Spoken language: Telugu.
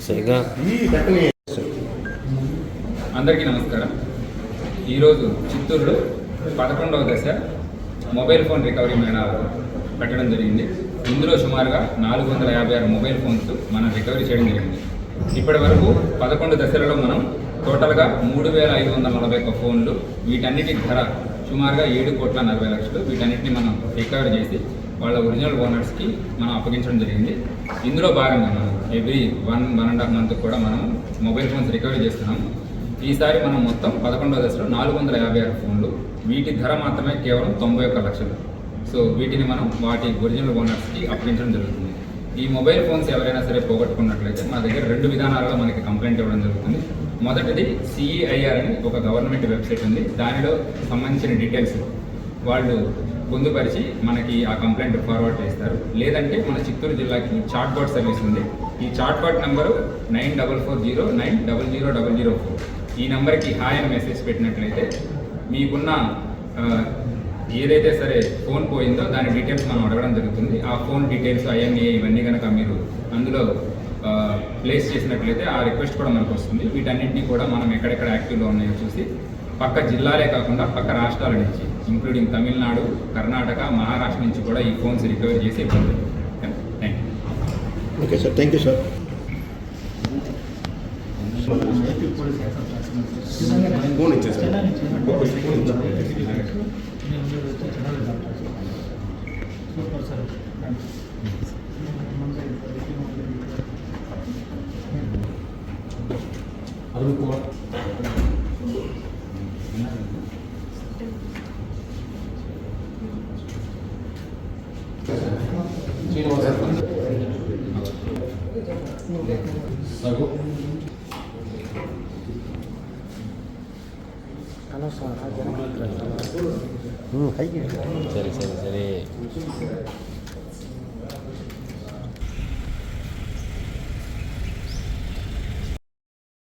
Saya ingat. Ini, saya ingat. అందరికీ నమస్కారం. ఈరోజు చిత్తూరులో పదకొండవ దశ మొబైల్ ఫోన్ రికవరీ మేళా పెట్టడం జరిగింది. ఇందులో సుమారుగా నాలుగు వందల యాభై ఆరు మొబైల్ ఫోన్స్ మనం రికవరీ చేయడం జరిగింది. ఇప్పటి వరకు పదకొండు దశలలో మనం టోటల్గా మూడు వేల ఐదు వందల నలభై ఒక్క ఫోన్లు వీటన్నిటి ధర సుమారుగా ఏడు కోట్ల నలభై లక్షలు. వీటన్నిటిని మనం రికవరీ చేసి వాళ్ళ ఒరిజినల్ ఓనర్స్కి మనం అప్పగించడం జరిగింది. ఇందులో భాగంగా మనం every one one and half month కూడా మనం మొబైల్ ఫోన్స్ రికవరీ చేస్తున్నాం. ఈసారి మనం మొత్తం పదకొండవ దశలో నాలుగు వందల యాభై ఆరు ఫోన్లు. వీటి ధర మాత్రమే కేవలం తొంభై ఒక్క లక్షలు. సో వీటిని మనం వాటి ఒరిజినల్ ఓనర్స్కి అప్పగించడం జరుగుతుంది. ఈ మొబైల్ ఫోన్స్ ఎవరైనా సరే పోగొట్టుకున్నట్లయితే మా దగ్గర రెండు విధానాలలో మనకి కంప్లైంట్ ఇవ్వడం జరుగుతుంది. మొదటిది సిఈఐఆర్ అని ఒక గవర్నమెంట్ వెబ్సైట్ ఉంది. దానిలో సంబంధించిన డీటెయిల్స్ వాళ్ళు పొందుపరిచి మనకి ఆ కంప్లైంట్ ఫార్వర్డ్ చేస్తారు. లేదంటే మన చిత్తూరు జిల్లాకి చాట్బాట్ సర్వీస్ ఉంది. ఈ chatbot number nine double four zero nine double zero double zero four. ఈ నెంబర్కి హాయ్ అని మెసేజ్ పెట్టినట్లయితే మీకున్న ఏదైతే సరే ఫోన్ పోయిందో దాని డీటెయిల్స్ మనం అడగడం జరుగుతుంది. ఆ ఫోన్ డీటెయిల్స్ ఐఎంఏ ఇవన్నీ కనుక మీరు అందులో ప్లేస్ చేసినట్లయితే ఆ రిక్వెస్ట్ కూడా మనకు వస్తుంది. వీటన్నింటినీ కూడా మనం ఎక్కడెక్కడ యాక్టివ్లో ఉన్నాయో చూసి పక్క జిల్లాలే కాకుండా పక్క రాష్ట్రాల నుంచి ఇంక్లూడింగ్ తమిళనాడు కర్ణాటక మహారాష్ట్ర నుంచి కూడా ఈ ఫోన్స్ రికవర్ చేసి ఇవ్వండి thank you okay sir. Thank you sir. Phone ఇచ్చేసారు అరుణ్ కుమార్ శ్రీనివాస うん、はい。